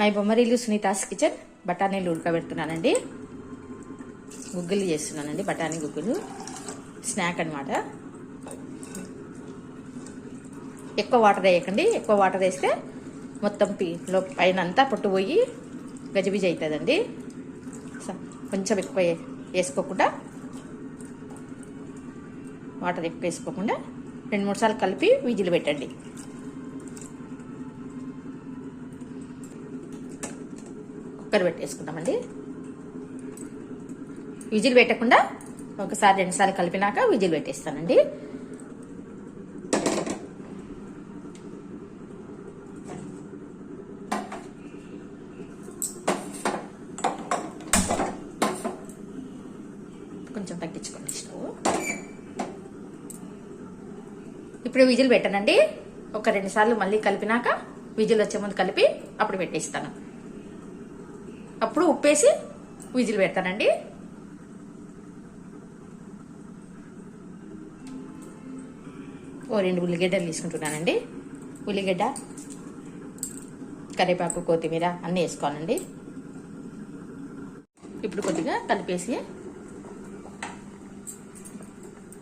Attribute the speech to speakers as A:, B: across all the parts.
A: My బొమ్మరీలు Sunita's kitchen బఠానీలు ఉడకబెడుతున్నానండి. గుగ్గులు చేస్తున్నానండి బఠానీ గుగ్గులు. స్నాక్ అన్నమాట. ఎక్కువ వాటర్ వేయకండి ఎక్కువ వాటర్ వేస్తే మొత్తం పీ లో పైన అంతా పొట్టుపోయి గజిబిజి అవుతుందండి స- కొంచెం ఎక్కువ వేసుకోకుండా వాటర్ ఎక్కువ వేసుకోకుండా రెండు మూడు సార్లు కలిపి విజిల్ పెట్టండి. కుక్కర్ పెట్టేసుకుందామండి. విజిల్ పెట్టకుండా ఒకసారి రెండుసార్లు కలిపినాక విజిల్ పెట్టేస్తానండి. కొంచెం తగ్గించుకోండి స్టవ్. ఇప్పుడు విజిల్ పెట్టనండి. ఒక రెండు సార్లు మళ్ళీ కలిపినాక విజిల్ వచ్చే ముందు కలిపి అప్పుడు పెట్టేస్తాను. అప్పుడు ఉప్పేసి విజిల్ పెడతానండి. ఓ రెండు ఉల్లిగడ్డలు తీసుకుంటున్నానండి. ఉల్లిగడ్డ కరివేపాకు కొత్తిమీర అన్నీ వేసుకోవాలండి. ఇప్పుడు కొద్దిగా కలిపేసి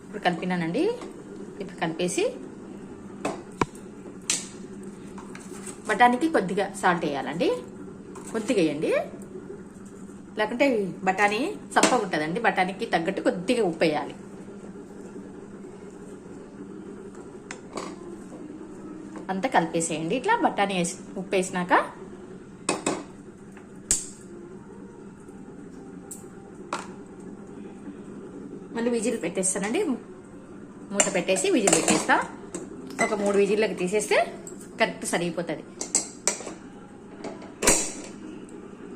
A: ఇప్పుడు కలిపినానండి. ఇప్పుడు కలిపేసి మటానికి కొద్దిగా సాల్ట్ వేయాలండి. కొద్దిగా వేయండి. లేకుంటే బఠానీ చప్పగా ఉంటుందండి. బఠానీకి తగ్గట్టు కొద్దిగా ఉప్పు వేయాలి. అంతా కలిపేసేయండి. ఇట్లా బఠానీ వేసి ఉప్పు వేసినాక మళ్ళీ విజిల్ పెట్టేస్తానండి. మూత పెట్టేసి విజిల్ పెట్టేస్తా. ఒక మూడు విజిల్లోకి తీసేస్తే కరెక్ట్ సరిగిపోతుంది.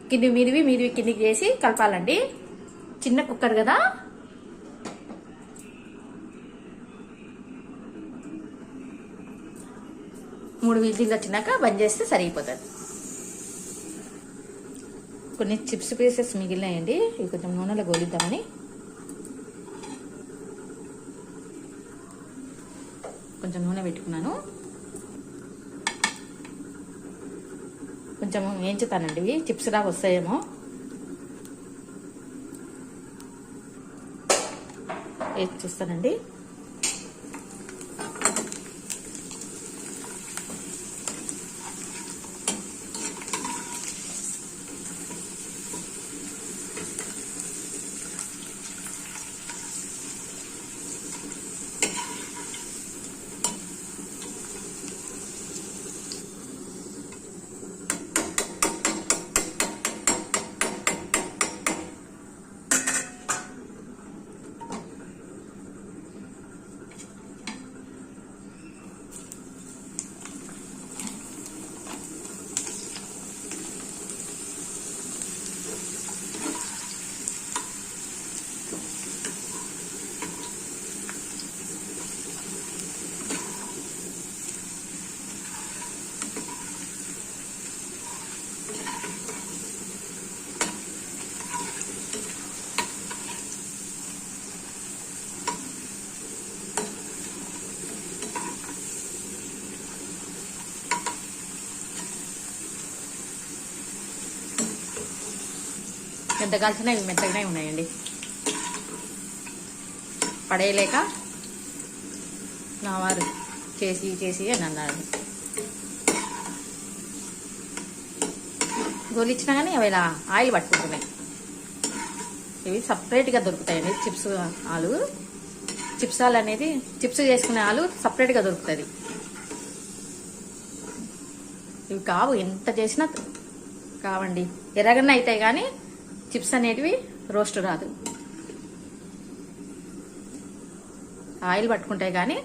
A: కింది మీదివి మీదివి కిందికి చేసి కలపాలండి. చిన్న కుక్కర్ కదా? మూడు విజిల్లు వచ్చినాక బంద్ చేస్తే సరిగిపోతుంది. కొన్ని చిప్స్ పీసెస్ మిగిలినాయండి. ఇవి కొంచెం నూనెలో గోలిద్దామని. కొంచెం నూనె పెట్టుకున్నాను. కొంచెం వేయించుతానండి ఇవి చిప్స్ లాగా వస్తాయేమో. వేసి చూస్తానండి? ఎంత కాల్చినా ఇవి మెత్తగానే ఉన్నాయండి. పడేయలేక నా వారు చేసి చేసి అని అన్నారు. గోలిచ్చినా కానీ అవి ఇలా ఆయిల్ పట్టుకుంటున్నాయి. ఇవి సపరేట్గా దొరుకుతాయండి. చిప్స్ ఆలు చిప్స్ ఆలు అనేది చిప్స్ చేసుకునే ఆలు సపరేట్గా దొరుకుతుంది. ఇవి కావు ఎంత చేసినా కావండి. ఎర్రగన్న అవుతాయి కానీ చిప్స్ అనేటివి రోస్ట్ రాదు. ఆయిల్ పట్టుకుంటాయి కానీ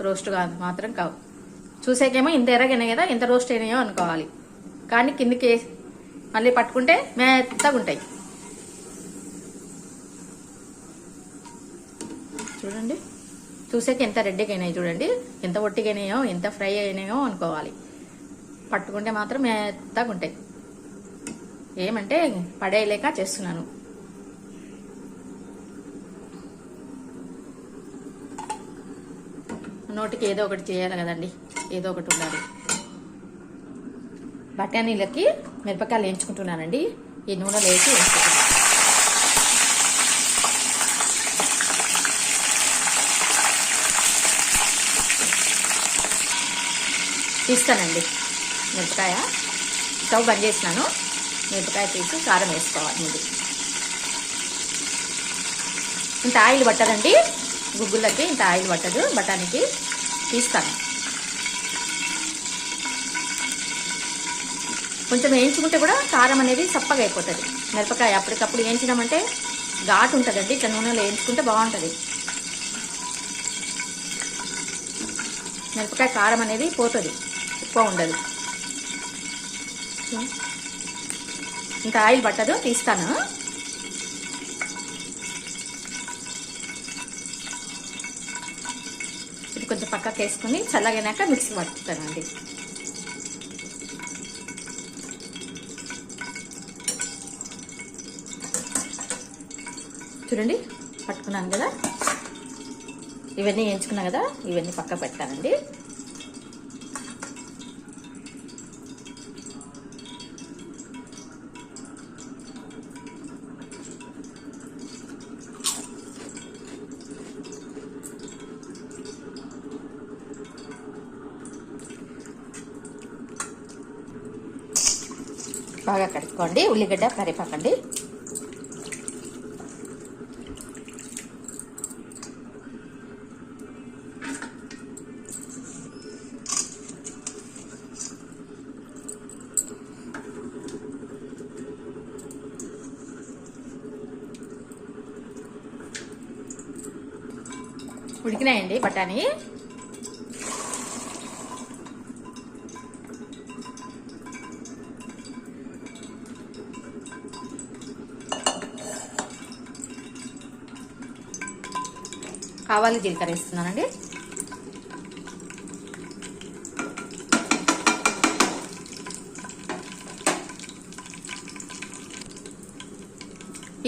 A: రోస్ట్ కాదు మాత్రం కావు. చూసేకేమో ఇంత ఎర్రగైనాయి కదా ఇంత రోస్ట్ అయినాయో అనుకోవాలి. కానీ కిందికి మళ్ళీ పట్టుకుంటే మెత్తగా ఉంటాయి. చూడండి. చూసాక ఎంత రెడ్డిగా అయినాయి చూడండి. ఎంత ఒట్టిగైనాయో ఎంత ఫ్రై అయినాయో అనుకోవాలి. పట్టుకుంటే మాత్రం మెత్తగా ఉంటాయి. ఏమంటే పడేయలేక చేస్తున్నాను. నోటికి ఏదో ఒకటి చేయాలి కదండి. ఏదో ఒకటి ఉండాలి. బఠానీలకి మిరపకాయలు వేయించుకుంటున్నానండి. ఈ నూనెలో వేసి వేసుకుంటున్నాను. తీస్తానండి. మిరపకాయ. స్టవ్ బంద్ చేసినాను మిరపకాయ తీసి కారం వేసుకోవాలి ముందు. ఇంత ఆయిల్ పట్టదండి. గుగ్గులకి ఇంత ఆయిల్ పట్టదు. బఠానీకి తీస్తాను. కొంచెం వేయించుకుంటే కూడా కారం అనేది చప్పగా అయిపోతుంది. మిరపకాయ అప్పటికప్పుడు వేయించినామంటే ఘాటు ఉంటుందండి. ఇట్లా నూనెలో వేయించుకుంటే బాగుంటుంది. మిరపకాయ కారం అనేది పోతుంది. ఎక్కువ ఉండదు. ఇంకా ఆయిల్ పట్టదు తీస్తాను. ఇది కొంచెం పక్కకు వేసుకుని చల్లగైనాక మిక్సీ పట్టుతానండి. చూడండి పట్టుకున్నాను కదా. ఇవన్నీ ఎంచుకున్నా కదా ఇవన్నీ పక్క పెట్టానండి. బాగా ఉల్లిగడ్డ కరివేపాకండి. ఉడికినాయండి బఠానీ. ఆవాలు జీలకర్ర వేస్తున్నానండి.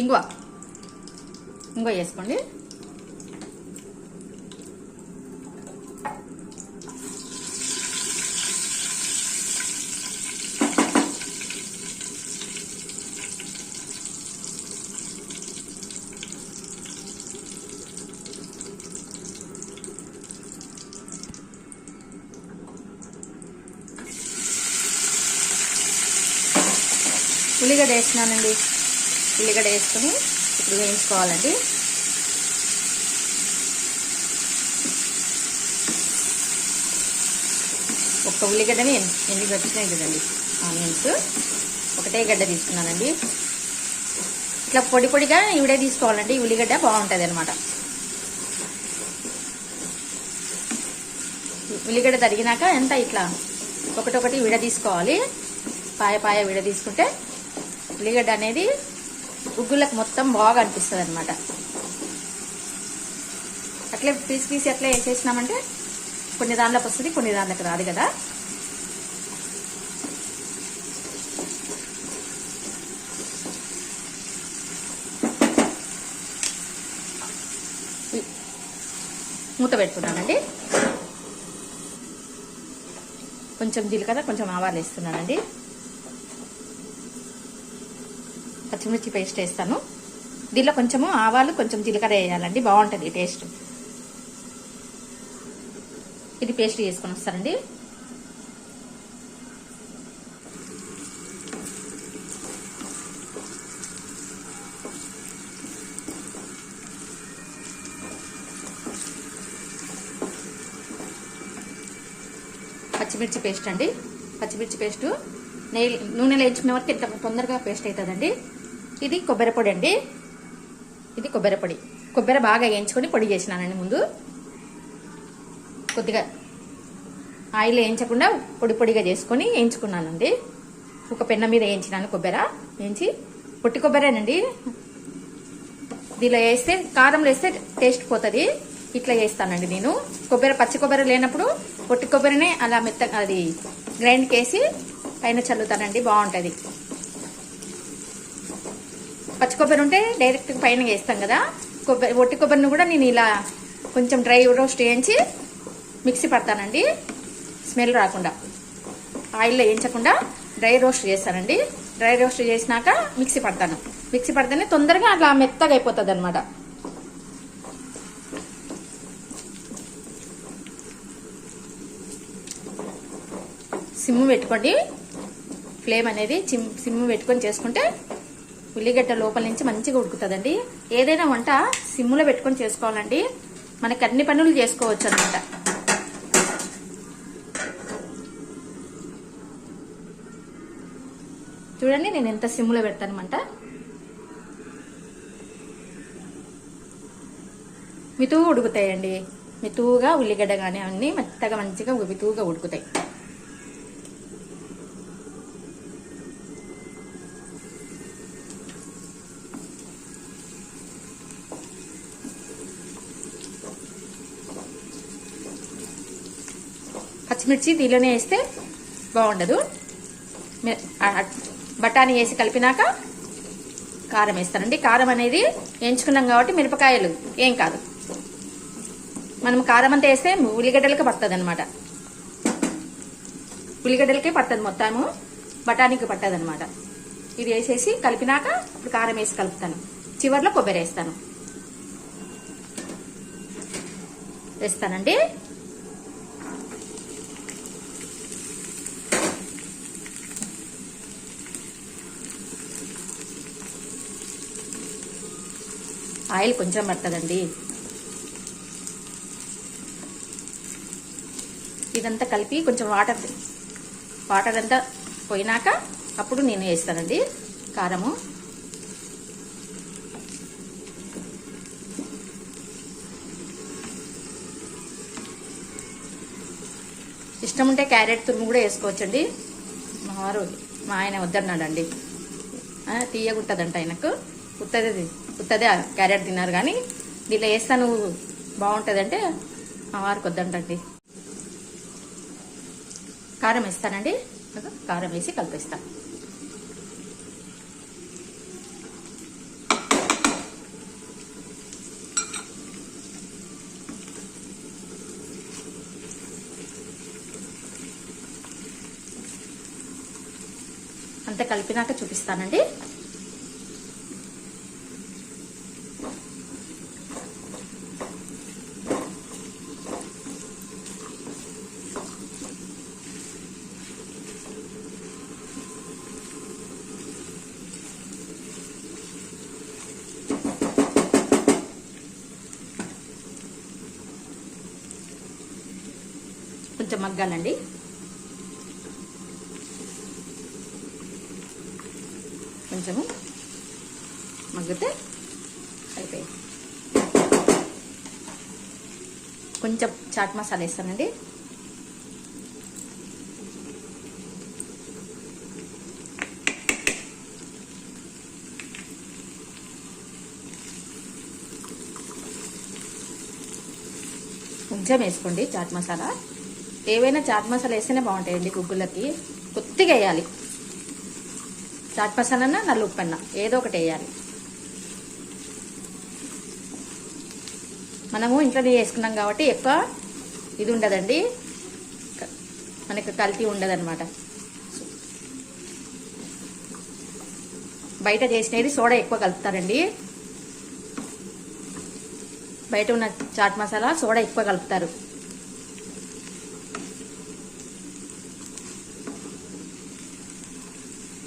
A: ఇంగువ. ఇంగువ వేసుకోండి. ఉల్లిగడ్డ వేసినానండి. ఉల్లిగడ్డ వేసుకుని ఇప్పుడు వేయించుకోవాలండి. ఒక్క ఉల్లిగడ్డని ఎన్ని వచ్చినాయి కదండి. ఆనియన్స్. ఒకటే గడ్డ తీసుకున్నానండి. ఇట్లా పొడి పొడిగా ఇవిడే తీసుకోవాలండి. ఉల్లిగడ్డ బాగుంటుంది అనమాట ఉల్లిగడ్డ తరిగినాక ఎంత ఇట్లా ఒకటొకటి విడ తీసుకోవాలి పాయ పాయ విడ తీసుకుంటే ఉల్లిగడ్డ అనేది ఉగ్గులకు మొత్తం బాగా అనిపిస్తుంది అనమాట అట్లే పీసి పీసి ఎట్లా వేసేసినామంటే కొన్ని దాంట్లోకి వస్తుంది కొన్ని దాంట్లోకి రాదు కదా. మూత పెట్టుకున్నానండి కొంచెం జీలకర్ర కొంచెం ఆవాలు వేస్తున్నానండి. పచ్చిమిర్చి పేస్ట్ వేస్తాను. దీనిలో కొంచెము ఆవాలు కొంచెం జీలకర్ర వేయాలండి. బాగుంటుంది టేస్ట్ ఇది పేస్ట్ చేసుకొని వస్తారండి పచ్చిమిర్చి పేస్ట్ అండి. పచ్చిమిర్చి పేస్ట్ నెయ్యి నూనెలో వేయించుకునే వరకు ఎంత తొందరగా పేస్ట్ అవుతుందండి. ఇది కొబ్బరి పొడి అండి. ఇది కొబ్బరి పొడి. కొబ్బరి బాగా వేయించుకొని పొడి చేసినానండి ముందు. కొద్దిగా ఆయిల్ వేయించకుండా పొడి పొడిగా చేసుకొని వేయించుకున్నానండి. ఒక పెన్న మీద వేయించినాను కొబ్బరి. వేయించి పొట్టి కొబ్బరేనండి. దీనిలో వేస్తే కారంలో వేస్తే టేస్ట్ పోతుంది. ఇట్లా చేస్తానండి నేను. కొబ్బరి పచ్చి కొబ్బరి లేనప్పుడు పొట్టి కొబ్బరినే అలా మెత్త అది గ్రైండ్కి వేసి పైన చల్లుతానండి బాగుంటుంది. పచ్చి కొబ్బరి ఉంటే డైరెక్ట్ పైన వేస్తాం కదా. కొబ్బరి ఒట్టి కొబ్బరిని కూడా నేను ఇలా కొంచెం డ్రై రోస్ట్ వేయించి మిక్సీ పడతానండి. స్మెల్ రాకుండా. ఆయిల్లో వేయించకుండా డ్రై రోస్ట్ చేస్తానండి. డ్రై రోస్ట్ చేసినాక మిక్సీ పడతాను. మిక్సీ పడితేనే తొందరగా అట్లా మెత్తగా అయిపోతుంది అనమాట సిమ్ పెట్టుకోండి. ఫ్లేమ్ అనేది సిమ్ సిమ్ పెట్టుకొని చేసుకుంటే ఉల్లిగడ్డ లోపల నుంచి మంచిగా ఉడుకుతుందండి. ఏదైనా వంట సిమ్లో పెట్టుకొని చేసుకోవాలండి. మనకి అన్ని పనులు చేసుకోవచ్చు అనమాట చూడండి నేను ఎంత సిమ్లో పెడతానమాట. మితువు ఉడుకుతాయండి. మితువుగా ఉల్లిగడ్డ కానీ అన్నీ మెత్తగా మంచిగా మితువుగా ఉడుకుతాయి. పచ్చిమిర్చి దీనిలోనే వేస్తే బాగుండదు. బఠానీ వేసి కలిపినాక కారం వేస్తానండి. కారం అనేది ఎంచుకున్నాం కాబట్టి మిరపకాయలు ఏం కాదు. మనం కారం అంతా వేస్తే ఉల్లిగడ్డలకి పడుతుంది అనమాట ఉల్లిగడ్డలకే పడుతుంది మొత్తము. బఠానీకి పట్టదు అనమాట ఇది వేసేసి కలిపినాక ఇప్పుడు కారం వేసి కలుపుతాను. చివర్లో కొబ్బరి వేస్తాను. వేస్తానండి. ఆయిల్ కొంచెం పడుతుందండి ఇదంతా కలిపి కొంచెం వాటర్ వాటర్ అంతా పోయినాక అప్పుడు నేను వేస్తానండి కారము. ఇష్టం ఉంటే క్యారెట్ తురుము కూడా వేసుకోవచ్చండి. మా వారు మా ఆయన వద్దన్నాడండి. తీయగుంటుందంట ఆయనకు. ఉత్తది ఉత్తదే క్యారెట్ తిన్నారు కానీ దీంట్లో వేస్తా నువ్వు బాగుంటుందంటే మా కారం వేస్తానండి. కారం వేసి కలిపిస్తాను అంత కలిపినాక చూపిస్తానండి కొంచెం మగ్గాలండి. కొంచెము మగ్గితే అయిపోయింది. కొంచెం చాట్ మసాలా వేస్తానండి. కొంచెం వేసుకోండి చాట్ మసాలా. ఏవైనా చాట్ మసాలా వేస్తేనే బాగుంటాయండి గుగ్గులకి. కొద్దిగా వేయాలి. చాట్ మసాలా నల్ల ఉప్పన్నా? ఏదో ఒకటి వేయాలి. మనము ఇంట్లోనే చేసుకున్నాం కాబట్టి ఎక్కువ ఇది ఉండదండి. మనకి కల్తీ ఉండదన్నమాట. బయట చేసినది సోడా ఎక్కువ కలుపుతారండి. బయట ఉన్న చాట్ మసాలా సోడా ఎక్కువ కలుపుతారు.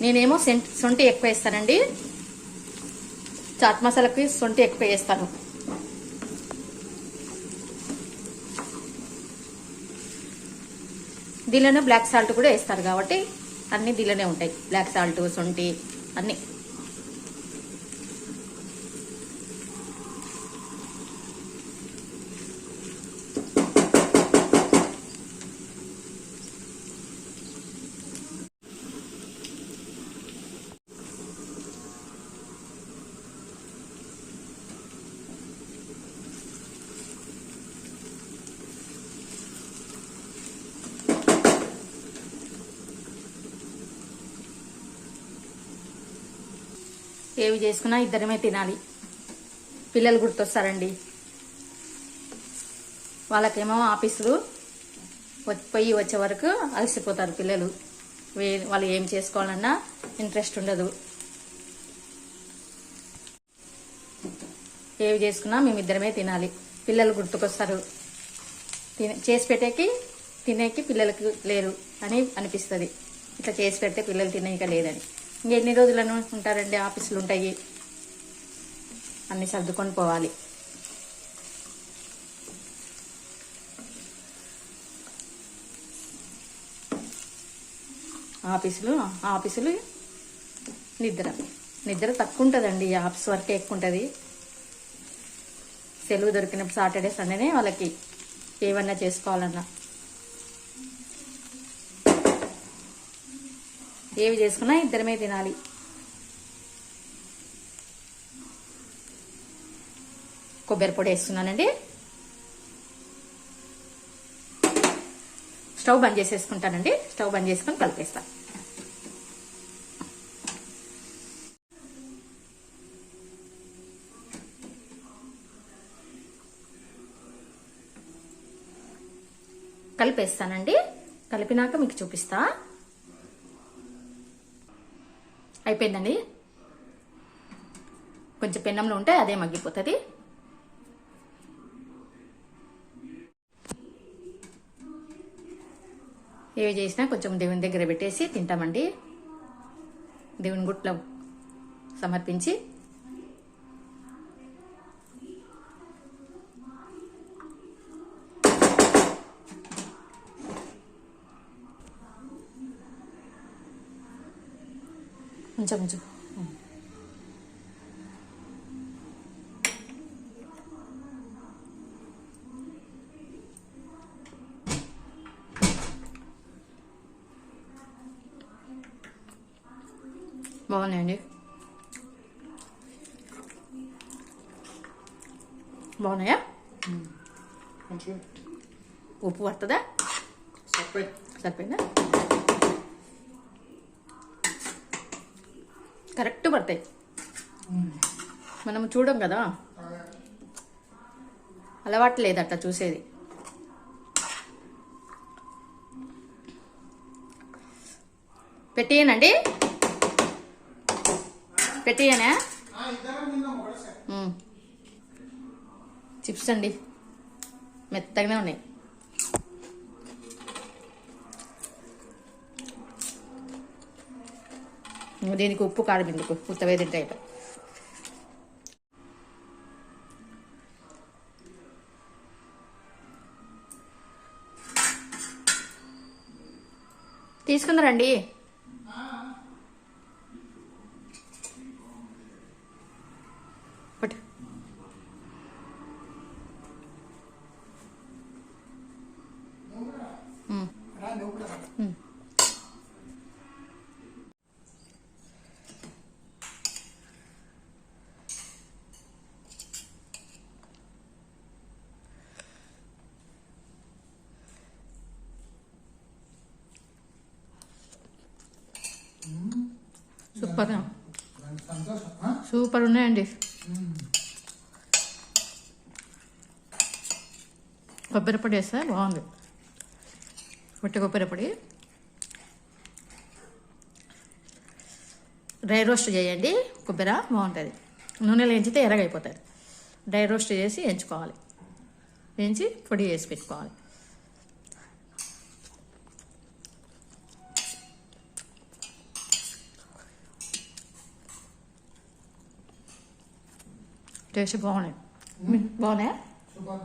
A: నేనేమో సెంట్ సొంటి ఎక్కువ వేస్తానండి చాట్ మసాలాకి సొంటి ఎక్కువ వేస్తాను దీనిలోనే బ్లాక్ సాల్ట్ కూడా వేస్తారు కాబట్టి అన్ని దీనిలోనే ఉంటాయి. బ్లాక్ సాల్ట్ సొంటి అన్నీ. ఏవి చేసుకున్నా ఇద్దరమే తినాలి. పిల్లలు గుర్తొస్తారండి. వాళ్ళకేమో ఆఫీసులు పోయి వచ్చే వరకు అలసిపోతారు పిల్లలు. వే- వాళ్ళు ఏం చేసుకోవాలన్నా ఇంట్రెస్ట్ ఉండదు. ఏవి చేసుకున్నా మేమిద్దరమే తినాలి. పిల్లలు గుర్తుకొస్తారు. తినే చేసి పెట్టేకి తినేకి పిల్లలకి లేరు అని అనిపిస్తుంది. ఇట్లా చేసి పెడితే పిల్లలు తినేక లేదని. ఇంకెన్ని రోజులను ఉంటారండి ఆఫీసులు ఉంటాయి అన్ని సర్దుకొని పోవాలి. ఆఫీసులు ఆఫీసులు నిద్ర. నిద్ర తక్కువ ఉంటుందండి ఆఫీస్ వరకే ఎక్కువ ఉంటుంది సెలవు దొరికినప్పుడు సాటర్డే సండేనే వాళ్ళకి ఏమన్నా చేసుకోవాలన్నా. ఏవి చేసుకున్నా ఇద్దరమే తినాలి. కొబ్బరి పొడి వేస్తున్నానండి. స్టవ్ బంద్ చేసేసుకుంటానండి. స్టవ్ బంద్ చేసుకొని కలిపేస్తాను కలిపేస్తానండి. కలిపినాక మీకు చూపిస్తా. అయిపోయిందండి. కొంచెం పెన్నంలో ఉంటే అదే మగ్గిపోతుంది. ఏవి చేసినా కొంచెం దేవుని దగ్గర పెట్టేసి తింటామండి. దేవుని గుట్లో సమర్పించి 문자 문자
B: 응. 먹었네
A: 언니 먹었네? 응 한줄 오프 뭐, 뭐 왔다 돼? 싹빼 싹빼네? పడతాయి. మనం చూడం కదా? అలవాటు లేదు అట్లా చూసేది. పెట్టేయనండి పెట్టియనా చిప్స్ అండి. మెత్తగానే ఉన్నాయి. దీనికి ఉప్పు కారం ఎందుకు? ఉత్తవే తింటే అయిపోయి. తీసుకుందరండి సూపర్ ఉన్నాయండి. కొబ్బరి పొడి వేస్తే బాగుంది. పొట్టి కొబ్బరి పొడి. డ్రై రోస్ట్ చేయండి కొబ్బరి బాగుంటుంది. నూనెలో ఎంచితే ఎర్రగైపోతుంది డ్రై రోస్ట్ చేసి ఎంచుకోవాలి. వేయించి పొడి వేసి పెట్టుకోవాలి. టేస్ట్ బాగున్నాయి బాగున్నాయా
B: సూపర్